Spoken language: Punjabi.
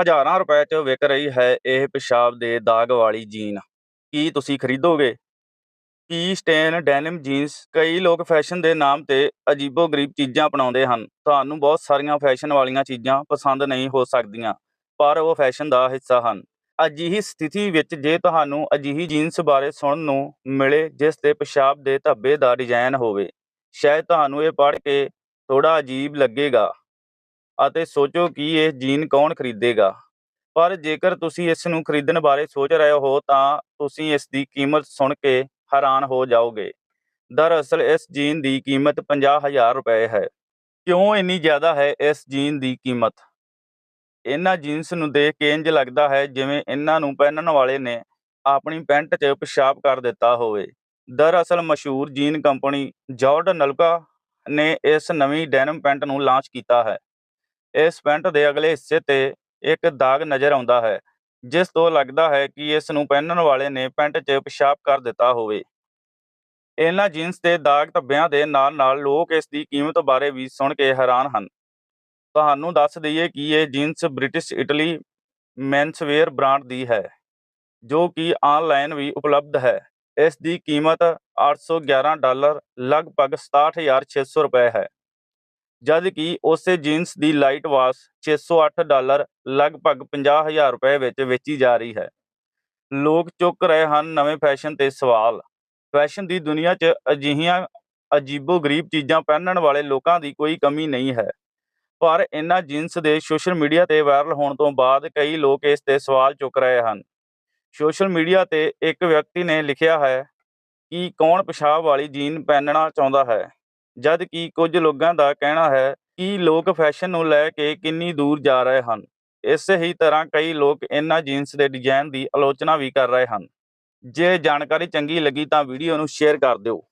ਹਜ਼ਾਰਾਂ ਰੁਪਏ 'ਚ ਵਿਕ ਰਹੀ ਹੈ ਇਹ ਪਿਸ਼ਾਬ ਦੇ ਦਾਗ ਵਾਲੀ ਜੀਨ। ਕੀ ਤੁਸੀਂ ਖਰੀਦੋਗੇ? ਕੀ ਸਟੇਨ ਡੈਨਿਮ ਜੀਨਸ ਕਈ ਲੋਕ ਫੈਸ਼ਨ ਦੇ ਨਾਮ ਤੇ ਅਜੀਬੋ-ਗਰੀਬ ਚੀਜ਼ਾਂ ਅਪਣਾਉਂਦੇ ਹਨ। ਤੁਹਾਨੂੰ ਬਹੁਤ ਸਾਰੀਆਂ ਫੈਸ਼ਨ ਵਾਲੀਆਂ ਚੀਜ਼ਾਂ ਪਸੰਦ ਨਹੀਂ ਹੋ ਸਕਦੀਆਂ, ਪਰ ਉਹ ਫੈਸ਼ਨ ਦਾ ਹਿੱਸਾ ਹਨ। ਅਜਿਹੀ ਸਥਿਤੀ ਵਿੱਚ ਜੇ ਤੁਹਾਨੂੰ ਅਜਿਹੀ ਜੀਨਸ ਬਾਰੇ ਸੁਣਨ ਨੂੰ ਮਿਲੇ ਜਿਸ ਤੇ ਪਿਸ਼ਾਬ ਦੇ ਧੱਬੇ ਦਾ ਡਿਜ਼ਾਈਨ ਹੋਵੇ, ਸ਼ਾਇਦ ਤੁਹਾਨੂੰ ਇਹ ਪੜ੍ਹ ਕੇ ਥੋੜਾ ਅਜੀਬ ਲੱਗੇਗਾ। ਅਤੇ ਸੋਚੋ ਕਿ ਇਹ ਜੀਨ ਕੌਣ ਖਰੀਦੇਗਾ। ਪਰ ਜੇਕਰ ਤੁਸੀਂ ਇਸ ਨੂੰ ਖਰੀਦਣ ਬਾਰੇ ਸੋਚ ਰਹੇ ਹੋ, ਤਾਂ ਤੁਸੀਂ ਇਸ ਦੀ ਕੀਮਤ ਸੁਣ ਕੇ ਹੈਰਾਨ ਹੋ ਜਾਓਗੇ। ਦਰਅਸਲ, ਇਸ ਜੀਨ ਦੀ ਕੀਮਤ 50000 ਰੁਪਏ ਹੈ। ਕਿਉਂ ਇੰਨੀ ਜ਼ਿਆਦਾ ਹੈ ਇਸ ਜੀਨ ਦੀ ਕੀਮਤ? ਇਹਨਾਂ ਜੀਨਸ ਨੂੰ ਦੇਖ ਕੇ ਇੰਜ ਲੱਗਦਾ ਹੈ ਜਿਵੇਂ ਇਹਨਾਂ ਨੂੰ ਪਹਿਨਣ ਵਾਲੇ ਨੇ ਆਪਣੀ ਪੈਂਟ 'ਚ ਪਿਸ਼ਾਬ ਕਰ ਦਿੱਤਾ ਹੋਵੇ। ਦਰਅਸਲ, ਮਸ਼ਹੂਰ ਜੀਨ ਕੰਪਨੀ ਜਾਰਡਨ ਨਲਕਾ ਨੇ ਇਸ ਨਵੀਂ ਡੈਨਮ ਪੈਂਟ ਨੂੰ ਲਾਂਚ ਕੀਤਾ ਹੈ। ਇਸ ਪੈਂਟ ਦੇ ਅਗਲੇ ਹਿੱਸੇ ਤੇ ਇੱਕ ਦਾਗ ਨਜ਼ਰ ਆਉਂਦਾ ਹੈ, ਜਿਸ ਤੋਂ ਲੱਗਦਾ ਹੈ ਕਿ ਇਸ ਨੂੰ ਪਹਿਨਣ ਵਾਲੇ ਨੇ ਪੈਂਟ 'ਚ ਪਿਸ਼ਾਬ ਕਰ ਦਿੱਤਾ ਹੋਵੇ। ਇਹਨਾਂ ਜੀਨਸ ਦੇ ਦਾਗ ਧੱਬਿਆਂ ਦੇ ਨਾਲ-ਨਾਲ ਲੋਕ ਇਸ ਦੀ ਕੀਮਤ ਬਾਰੇ ਵੀ ਸੁਣ ਕੇ ਹੈਰਾਨ ਹਨ। ਤੁਹਾਨੂੰ ਦੱਸ ਦਈਏ ਕਿ ਇਹ jeans British Italy menswear brand ਦੀ ਹੈ, ਜੋ ਕਿ ਆਨਲਾਈਨ ਵੀ ਉਪਲਬਧ ਹੈ। ਇਸ ਦੀ ਕੀਮਤ 811 ਡਾਲਰ, ਲਗਭਗ 67600 ਰੁਪਏ ਹੈ। ਜਦ ਕਿ ਉਸੇ ਜੀਨਸ ਦੀ ਲਾਈਟ ਵਾਸ਼ 608 ਡਾਲਰ ਲਗਭਗ 50000 ਰੁਪਏ ਵਿੱਚ ਵੇਚੀ ਜਾ ਰਹੀ ਹੈ। ਲੋਕ ਚੁੱਕ ਰਹੇ ਹਨ ਨਵੇਂ ਫੈਸ਼ਨ ਤੇ ਸਵਾਲ। ਫੈਸ਼ਨ ਦੀ ਦੁਨੀਆ 'ਚ ਅਜਿਹੀਆਂ ਅਜੀਬੋ-ਗਰੀਬ ਚੀਜ਼ਾਂ ਪਹਿਨਣ ਵਾਲੇ ਲੋਕਾਂ ਦੀ ਕੋਈ ਕਮੀ ਨਹੀਂ ਹੈ। ਪਰ ਇਹਨਾਂ ਜੀਨਸ ਦੇ ਸੋਸ਼ਲ ਮੀਡੀਆ ਤੇ ਵਾਇਰਲ ਹੋਣ ਤੋਂ ਬਾਅਦ ਕਈ ਲੋਕ ਇਸ ਤੇ ਸਵਾਲ ਚੁੱਕ ਰਹੇ ਹਨ। ਸੋਸ਼ਲ ਮੀਡੀਆ ਤੇ ਇੱਕ ਵਿਅਕਤੀ ਨੇ ਲਿਖਿਆ ਹੈ ਕਿ ਕੌਣ ਪਿਸ਼ਾਬ ਵਾਲੀ ਜੀਨ ਪਹਿਨਣਾ ਚਾਹੁੰਦਾ ਹੈ? ਜਦ ਕਿ ਕੁਝ ਲੋਕਾਂ ਦਾ ਕਹਿਣਾ ਹੈ ਕਿ ਲੋਕ ਫੈਸ਼ਨ ਨੂੰ ਲੈ ਕੇ ਕਿੰਨੀ ਦੂਰ ਜਾ ਰਹੇ ਹਨ। ਇਸੇ ਹੀ ਤਰ੍ਹਾਂ ਕਈ ਲੋਕ ਇਹਨਾਂ ਜੀਨਸ ਦੇ ਡਿਜ਼ਾਈਨ ਦੀ ਆਲੋਚਨਾ ਵੀ ਕਰ ਰਹੇ ਹਨ। ਜੇ ਜਾਣਕਾਰੀ ਚੰਗੀ ਲੱਗੀ ਤਾਂ ਵੀਡੀਓ ਨੂੰ ਸ਼ੇਅਰ ਕਰ ਦਿਓ।